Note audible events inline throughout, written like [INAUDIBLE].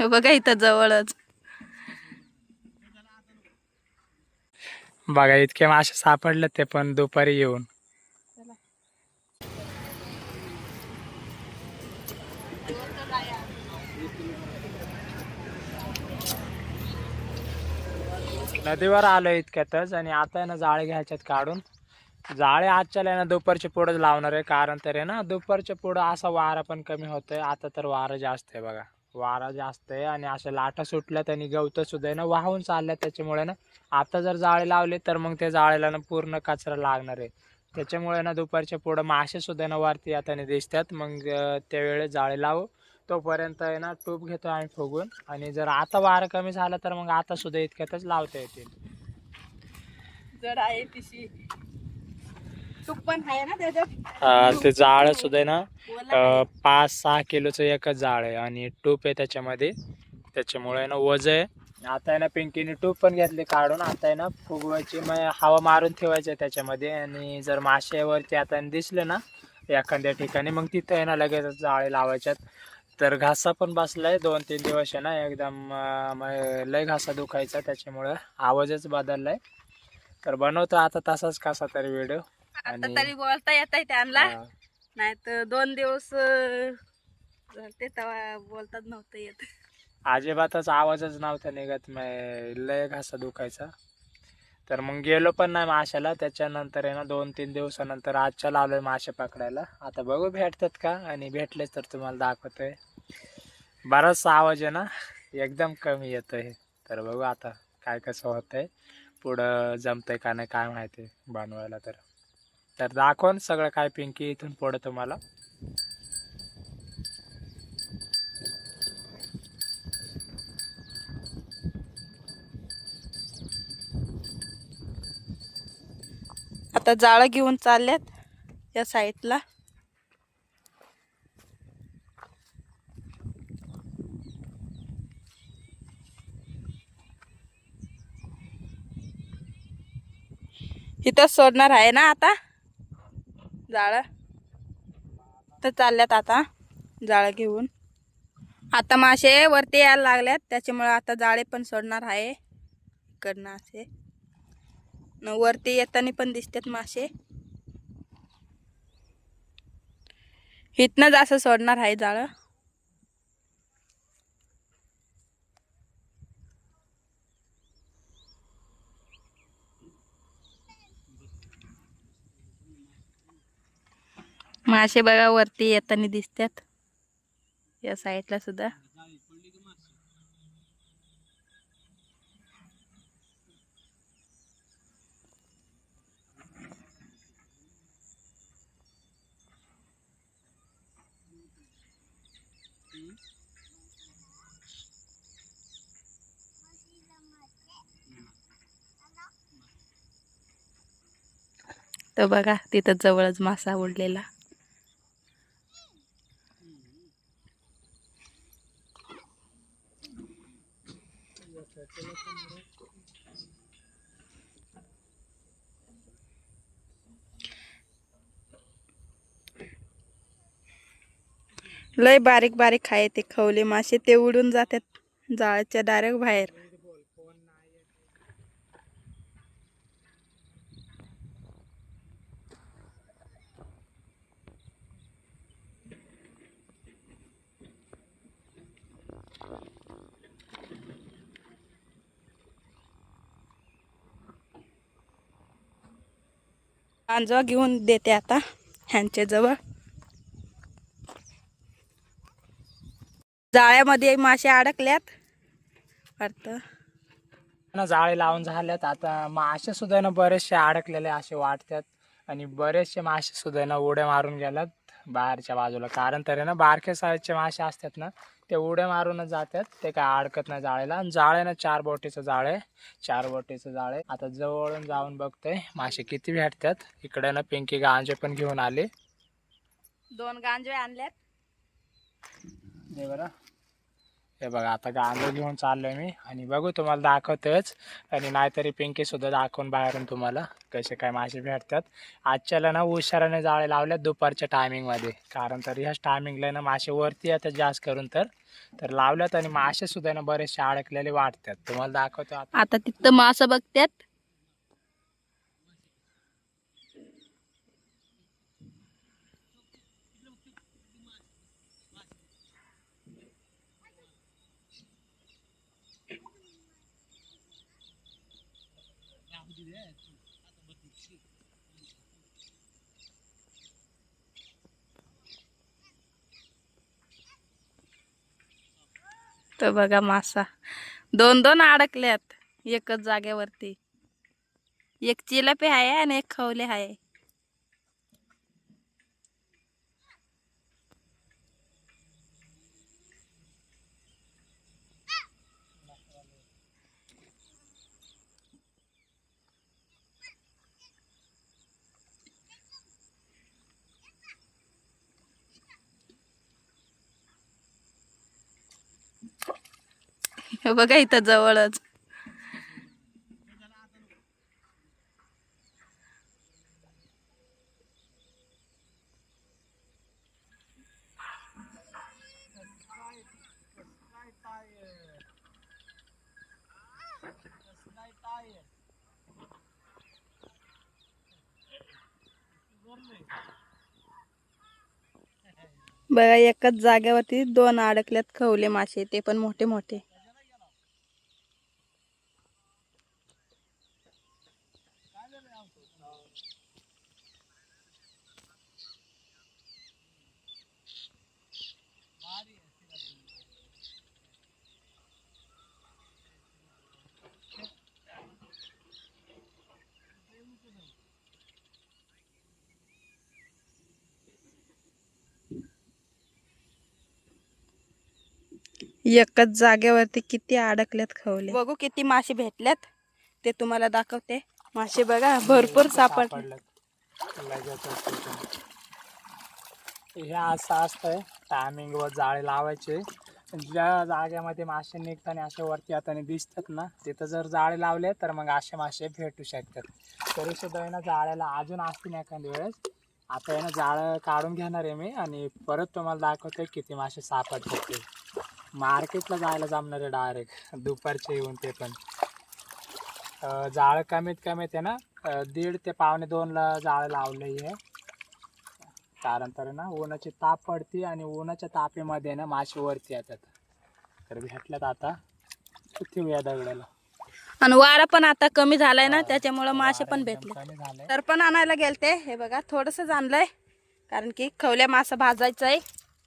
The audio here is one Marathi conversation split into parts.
हे बघा इथं जवळच. बघा इतके मासे सापडले ते पण दुपारी येऊन. नदीवर आलो इतक्यातच आणि आता आहे ना जाळे घ्यायच्यात काढून. जाळे आजच्या आहे ना दुपारच्या पुढंच लावणार आहे कारण तर आहे ना दुपारच्या पुढं असा वारा पण कमी होतोय. आता तर वारा जास्त आहे बघा. वारा जास्त आहे आणि अशा लाटा सुटल्यात आणि गवतं सुद्धा आहे ना वाहून चालल्या त्याच्यामुळे ना. आता जर जाळे लावले तर मग त्या जाळेला ना पूर्ण कचरा लागणार आहे. त्याच्यामुळे ना दुपारच्या पुढं मासे सुद्धा ना वरती येताना दिसतात. मग त्यावेळेस जाळे लावू. तोपर्यंत आहे ना टूप घेतो आम्ही फुगून. आणि जर आता वारं कमी झालं तर मग आता सुद्धा इतक्यातच लावता येतील. जर आहे पिशी. तूप पण आहे ना त्याच्यात? ते जाळ सुद्धा आहे ना पाच सहा किलोचं एकच जाळ आहे आणि टूप आहे त्याच्यामध्ये. त्याच्यामुळे ना वज आहे. आता आहे ना पिंकीने टूप पण घेतली काढून. आता आहे ना फुगवायची मग हवा मारून ठेवायची त्याच्यामध्ये. आणि जर माश्यावरती आता दिसले ना एखाद्या ठिकाणी मग तिथं आहे ना लगेच जाळे लावायच्यात. तर घासा पण बसलाय दोन तीन दिवस आहे ना एकदम मग लय घासा दुखायचा. त्याच्यामुळं आवाजच बदललाय. तर बनवतो आता तसाच कसा तरी व्हिडिओ आता आणि- तरी बोलता येत आहे त्यांना. नाही तर दोन दिवस अं, झालते तेव्हा बोलतात नव्हतं येत. अजिबातच आवाजच नव्हता निघत मग लय घासा दुखायचा. तर मग गेलो पण नाही माशाला त्याच्यानंतर आहे ना दोन तीन दिवसानंतर आजच्या लावलोय मासे पकडायला. आता बघू भेटतात का? आणि भेटलेच तर तुम्हाला दाखवतोय. बराचसा आवाज आहे ना एकदम कमी येतोय. तर बघू आता काय कसं होतंय. पुढं जमतंय का नाही काय माहिती बनवायला तर. तर दाखवून सगळं काय पिंकी इथून पुढं तुम्हाला. आता जाळं घेऊन चालल्यात या साईडला. इथं सोडणार आहे ना आता? जाळं. तर चालल्यात आता जाळं घेऊन. आता मासे वरती यायला लागल्यात त्याच्यामुळे आता जाळे पण सोडणार आहे. इकडनं असे. न वरती येताना पण दिसतात मासे. इथनंच असं सोडणार आहे जाळं. मासे बघा वरती येताना दिसतात या साईडला सुद्धा. तर बघा तिथं जवळच मासा उडलेला. लय बारीक बारीक आहे ते खवले मासे ते उडून जातात जाळ्याच्या डायरेक्ट बाहेर. अंजवा घेऊन देते आता ह्यांच्याजवळ जाळ्यामध्ये मासे अडकल्यात वाटतं. ना जाळे लावून झाल्यात. आता मासे सुद्धा ना बरेचसे अडकलेले असे वाटतात. आणि बरेचसे मासे सुद्धा ना उड्या मारून गेल्यात बाहेरच्या बाजूला. कारण तर आहे ना बारक्या साईजचे मासे असतात ना ते उड्या मारूनच जातात ते काय अडकत नाही जाळेला आणि जाळे ना चार बोटीचं जाळे चार बोटीचं जाळे आता जवळून जाऊन बघतोय मासे किती भेटतात इकडे ना पिंकी गांजे पण घेऊन आले. दोन गांजवे आणल्यात. बरं. हे बघा आता गांजो घेऊन चाललोय मी. आणि बघू तुम्हाला दाखवतोच. आणि नाहीतरी पिंकी सुद्धा दाखवून बाहेरून तुम्हाला कसे काय मासे भेटतात. आजच्याला ना उशाराने जाळे लावल्यात दुपारच्या टायमिंगमध्ये कारण तर ह्याच टायमिंगला ना मासे वरती येतात जास्त करून तर. तर लावल्यात आणि मासे सुद्धा ना बरेचसे अडकलेले वाटतात तुम्हाला दाखवतो आता. आता तिथं मासे बघतात. तर बघा मासा. दोन दोन अडकल्यात एकच जागेवरती. एक चिलपे आहे आणि एक खवले आहे हे [LAUGHS] बघा इथं जवळच. बघा एकच जागेवरती दोन अडकल्यात खवले मासे ते पण मोठे मोठे एकच जागेवरती किती अडकल्यात खवले बघू किती मासे भेटल्यात ते तुम्हाला दाखवते. मासे बघा भरपूर सापडले. हे असं असतंय. टायमिंग वर जाळे लावायचे. ज्या जागेमध्ये मासे निघताना असे वरती येताना दिसतात ना तिथं जर जाळे लावले तर मग असे मासे भेटू शकतात. तरी सुद्धा आहे ना जाळ्याला अजून असतील एखादी वेळेस. आता ना जाळं काढून घेणार आहे मी आणि परत तुम्हाला दाखवतोय किती मासे सापडतात ते. मार्केटला जायला जमणार आहे डायरेक्ट दुपारचे येऊन ते पण. जाळं कमीत कमी ते ना दीड ते पावणे दोनला जाळं लावलं आहे कारण तर ना उन्हाची ताप पडते आणि उन्हाच्या तापेमध्ये ना मासे वरती येतात. तर भेटल्यात आता. वेळा दगडाला. आणि वारा पण आता कमी झालाय ना त्याच्यामुळं मासे पण भेटले. तर पण आणायला गेलते हे बघा थोडंसं आणलंय कारण की खवल्या मासा भाजायचा आहे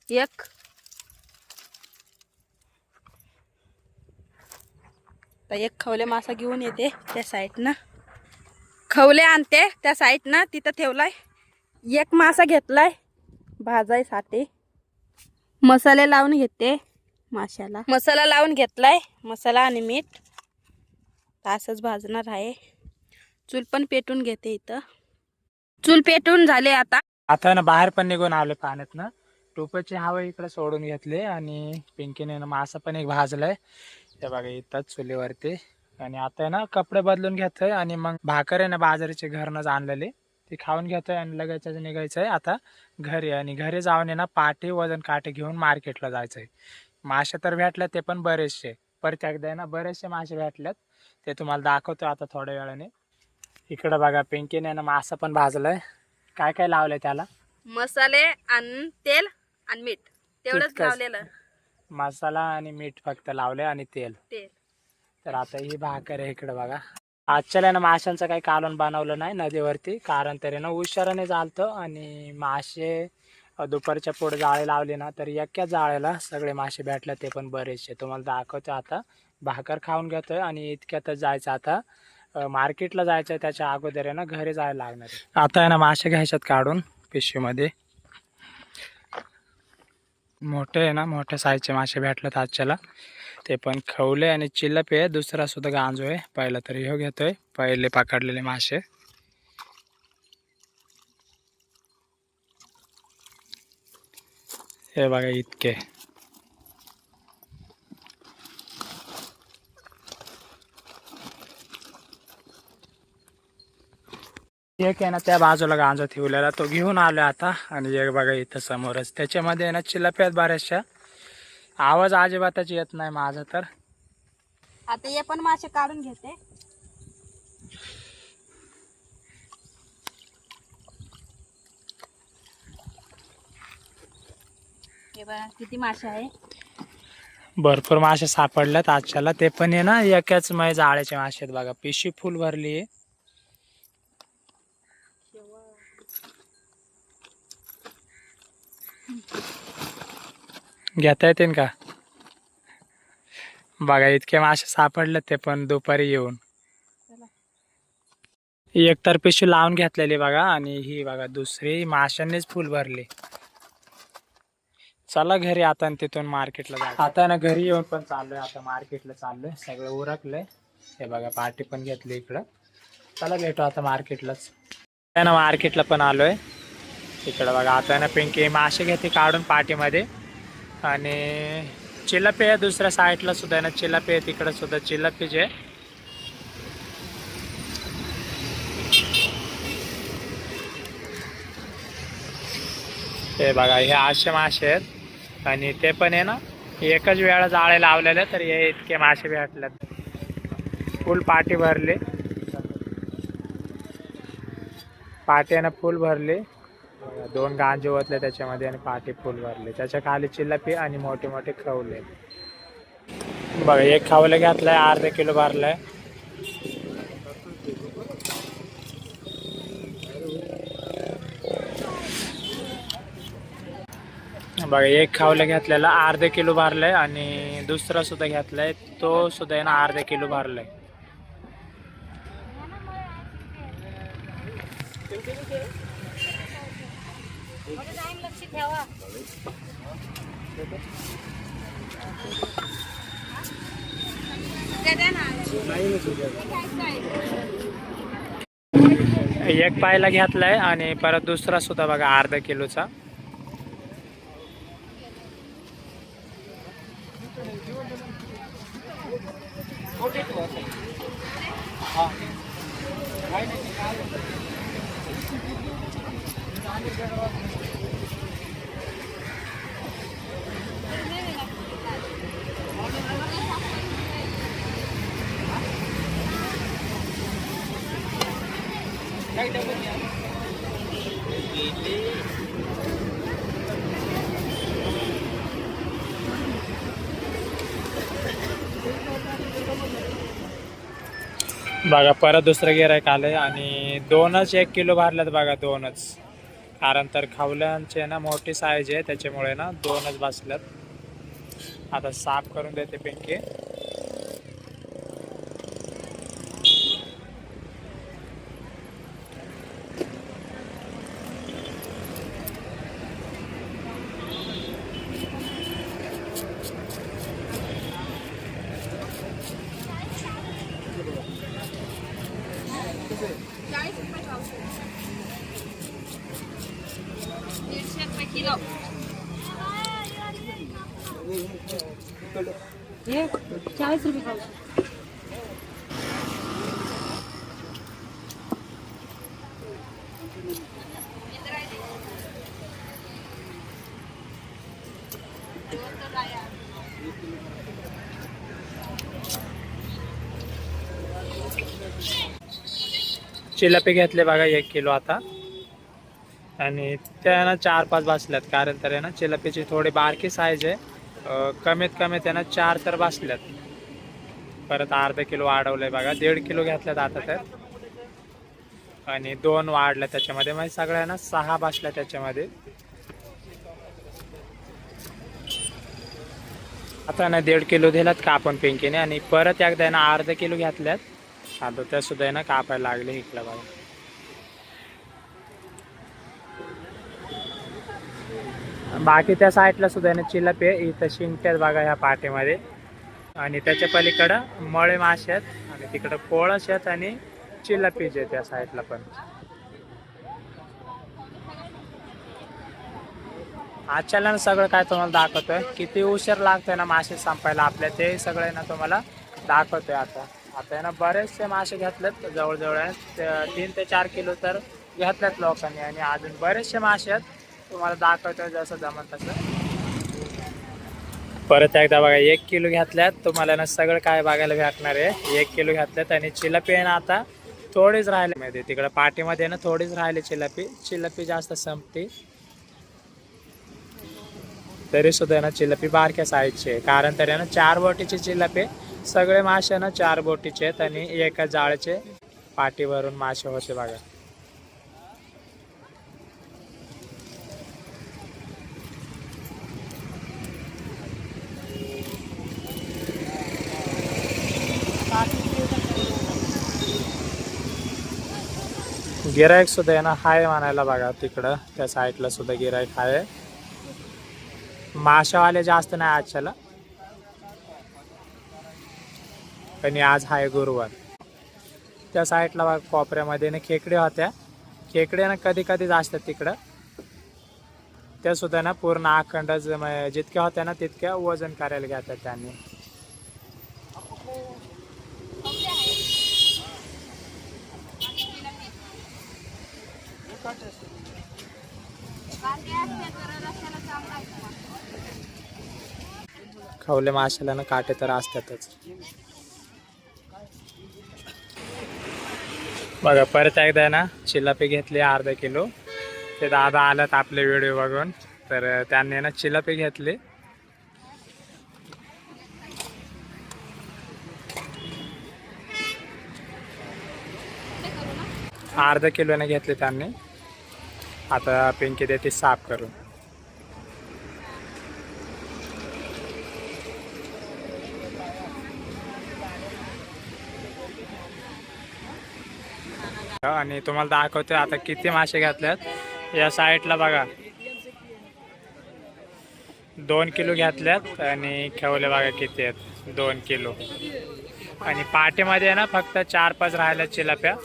एक आता एक खवले मासा घेऊन येते त्या साईडनं. खवले आणते त्या साईडनं तिथं ठेवलाय. एक मासा घेतलाय. भाजायसाठी मसाले लावून घेते माशाला. मसाला लावून घेतलाय. मसाला आणि मीठ. तासच भाजणार आहे. चूल पण पेटून घेते इथं. चूल पेटून झाले आता. आता ना बाहेर पण निघून आले पाण्यात ना टोपाची हवा इकडे सोडून घेतले आणि पिंकीने ना मासा पण एक भाजलाय. ते बघा इथंच चुलीवरती. आणि आता ना कपडे बदलून घेतोय आणि मग भाकर आहे ना बाजारीचे घरनंच आणलेली. ती खाऊन घेतोय आणि लगेच निघायचं आहे आता घरी आणि घरी जाऊन आहे ना पाटे वजन काटे घेऊन मार्केटला जायचं आहे मासे तर भेटले ते पण बरेचसे. परत एकदा आहे ना बरेचसे मासे भेटलेत ते तुम्हाला दाखवतो आता थोड्या वेळाने. इकडं बघा पिंकीने ना मासा पण भाजलाय. काय काय लावलंय त्याला? मसाले आणि तेल आणि मीठ. तेवढंच. लावलेलं. मसाला आणि मीठ फक्त लावले आणि तेल. तेल. तर आता ही भाकर आहे इकडे बघा. आजच्या ना माशांचं काही कालवण बनवलं नाही नदीवरती कारण तरी ना उशाराने चालतं आणि मासे दुपारच्या पुढे जाळे लावले ना तर एका जाळ्याला सगळे मासे भेटले ते पण बरेचसे. तुम्हाला दाखवतो आता. भाकर खाऊन घेतोय आणि इतक्यातच जायचं आता. मार्केटला जायचं त्याच्या अगोदर आहे ना घरी जायला लागणार. आता आहे ना मासे घ्यायच्यात काढून पिशवीमध्ये. मोठे आहे ना मोठ्या साईजचे मासे भेटलेत आजच्याला. ते पण खवले आणि चिल्लप आहे दुसरा सुद्धा गांजो आहे. पहिला तरी हो घेतोय. पहिले पकडलेले मासे. हे बघा इतके. एक आहे ना त्या बाजूला गांजा ठेवलेला तो घेऊन आलो आता. आणि एक बघा इथं समोरच. त्याच्यामध्ये ना चिलाप्यात बऱ्याचशा. आवाज अजिबातच येत नाही माझा तर. आता हे पण मासे काढून घेते. किती मासे आहे. भरपूर मासे सापडल्यात आजच्याला. ते पण आहे ना एकाच मै जाळ्याचे मासे आहेत बघा. पिशवी फुल भरली आहे. घेता येतील का? बघा इतके मासे सापडले ते पण दुपारी येऊन. एक तर पिशवी लावून घेतलेली बघा आणि ही बघा दुसरी माशांनीच फुल भरली. चला घरी आता तिथून मार्केटला जा आता ना घरी येऊन पण चाललोय आता मार्केटला चाललोय सगळं उरकलंय. हे बघा पार्टी पण घेतली इकडं. चला भेटू आता मार्केटलाच. ना मार्केटला पण आलोय. इकडं बघा आता ना पिंकी मासे घेते काढून पार्टीमध्ये. आणि चिलापे आहे दुसऱ्या साईडला सुद्धा आहे ना चिलापे आहे तिकडं सुद्धा चिलापीच आहे हे बघा हे आशे मासे आहेत. आणि ते पण आहे ना एकच वेळा जाळे लावलेले तर हे इतके मासे भेटलेत. फुल पाटी भरली. पाटी ना फुल भरली. दोन गांजे ओतले त्याच्यामध्ये आणि पाठी फुल भरले. त्याच्याखाली चिल्लपी आणि मोठे मोठे खवले. बघा एक खवले घातलंय अर्धा किलो भरलाय. बघा एक खावलं घेतलेला अर्धा किलो भरलाय आणि दुसरा सुद्धा घेतलाय. तो सुद्धा आहे ना अर्धा किलो भरलाय. एक पायला घेतलाय आणि परत दुसरा सुद्धा बघा अर्धा किलोचा. बघा परत दुसरं गिरायक आलंय आणि दोनच एक किलो भरल्यात बघा दोनच. कारण तर खावल्यांचे ना मोठी साईज आहे त्याच्यामुळे ना दोनच बसल्यात. आता साफ करून देते पिंकी. चिलापी घेतले बघा एक किलो आता. आणि त्याना चार पाच बसल्यात कारण तर आहे ना चिलापीची थोडी बारकी साईज आहे. कमीत कमी त्यांना चार तर बसल्यात. परत अर्धा किलो वाढवलंय बघा दीड किलो घेतल्यात आता तर. आणि दोन वाढल्या त्याच्यामध्ये. म्हणजे सगळ्यांना सहा बसल्या त्याच्यामध्ये. आता ना दीड किलो दिलात कापून पिंकीने आणि परत एकदा ना अर्धा किलो घेतल्यात. आता त्या सुद्धा ना कापायला लागले इकडं बघा. बाकी त्या साईडला सुद्धा ना चिलप आहे इथं शिंगट्यात बघा ह्या पाठीमध्ये. आणि त्याच्या पलीकडं मळे मासे आहेत आणि तिकडं कोळस आहेत आणि चिलपीज आहे त्या साईडला पण. अचानक सगळं काय तुम्हाला दाखवतोय? किती उशीर लागतोय ना मासे संपायला? आपल्या ते सगळे ना तुम्हाला दाखवतोय आता. आता आहे ना बरेचसे मासे घेतलेत जवळजवळ तीन ते चार किलो तर घेतल्यात लोकांनी आणि अजून बरेचसे मासे आहेत. तुम्हाला दाखवतोय जसं जमत तसं. परत एकदा बघा एक किलो घेतल्यात. तुम्हाला ना सगळं काय बघायला भेटणार आहे? एक किलो घेतल्यात आणि चिलपी आहे ना आता थोडीच राहिले माहिती तिकडे. पाठीमध्ये ना थोडीच राहिले चिलपी. चिलपी जास्त संपते. तरी सुद्धा ना चिलपी बारक्या साईजची आहे. कारण तरी ना चार बोटीची चिलपी. सगळे मासे ना चार बोटीचे आहेत आणि एका जाळचे पाठीवरून मासे होते बघा. गिरायक सुद्धा आहे ना हाय म्हणायला बघा तिकडं. त्या साईडला सुद्धा गिरायक हाय माशावाले जास्त नाही आजच्याला. पण आज आहे गुरुवार. त्या साईडला बघा कोपऱ्यामध्ये ना खेकडे होत्या. खेकडे ना कधी कधीच असतात तिकडं. त्या सुद्धा ना पूर्ण अखंड जितक्या होत्या ना तितक्या वजन करायला घेतात त्यांनी. खवले माशाला ना काटे तर असतातच. बघा परत एकदा ना चिलापी घेतली अर्धा किलो. ते दादा आल्यात आपले व्हिडिओ बघून. तर त्यांनी ना चिलापी घेतली. अर्धा किलोने घेतले त्यांनी. आता पिंकी देते साफ करून. आणि तुम्हाला दाखवते आता किती मासे घातल्यात. या साईडला बघा. दोन किलो घातल्यात आणि खेवले बघा किती आहेत. दोन किलो. आणि पाठीमध्ये आहे ना फक्त चार पाच राहिल्या चिलाप्या.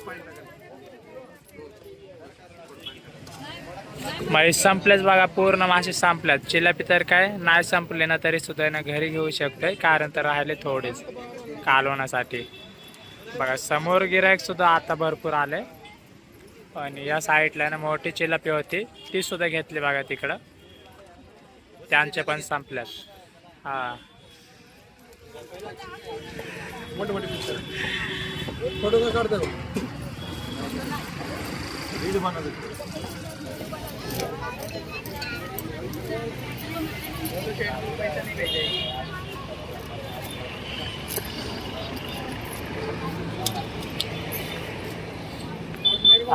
म्हैस संपलेच बघा पूर्ण मासे संपल्यात. चिलापी तर काय नाही संपले ना तरी सुद्धा ना घरी घेऊ शकतोय कारण तर राहिले थोडेच कालवण्यासाठी. बघा समोर गिरायक सुद्धा आता भरपूर आले. आणि या साईडला ना मोठी चिलापी होती ती सुद्धा घेतली बघा तिकडं. त्यांचे पण संपल्यात. हा.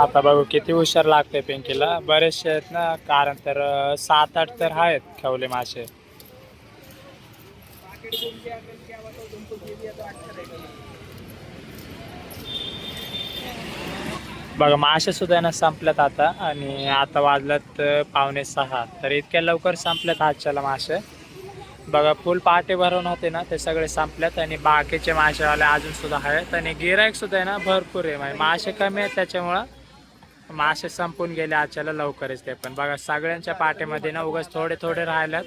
आता बघू किती हुशार लागते पिंकीला. बरेचसे आहेत ना कारण तर सात आठ तर आहेत खवले मासे. बघा मासे सुद्धा ना संपल्यात आता आणि आता वाजल्यात पावणे सहा. तर इतक्या लवकर संपल्यात आजच्याला मासे. बघा फुल पाटे भरून होते ना ते सगळे संपल्यात आणि बाकीचे मासेवाले अजून सुद्धा आहेत. आणि गिरायक सुद्धा आहे ना भरपूर आहे. म्हणजे मासे कमी आहेत त्याच्यामुळं मासे संपून गेले आजच्याला लवकरच ते पण. बघा सगळ्यांच्या पाठीमध्ये ना उगाच थोडे थोडे राहिल्यात.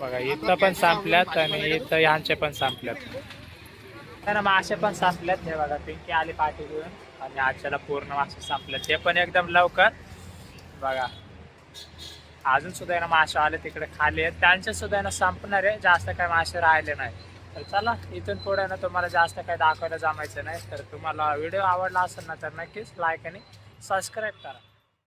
बघा इथं पण संपल्यात आणि इथं ह्यांचे पण संपल्यात. तर मासे पण संपल्यात हे बघा पिंकी आली पाठी घेऊन आणि आजच्याला पूर्ण मासे संपल्यात ते पण एकदम लवकर. बघा. अजून सुद्धा ना मासे आले तिकडे खाली आहेत. त्यांचे सुद्धा ना संपणार आहे. जास्त काय मासे राहिले नाही. तर चला इथून पुढे ना तुम्हाला जास्त काय दाखवायला जमायचं नाही. तर तुम्हाला व्हिडिओ आवडला असेल ना तर नक्कीच लाईक आणि सबस्क्राईब करा.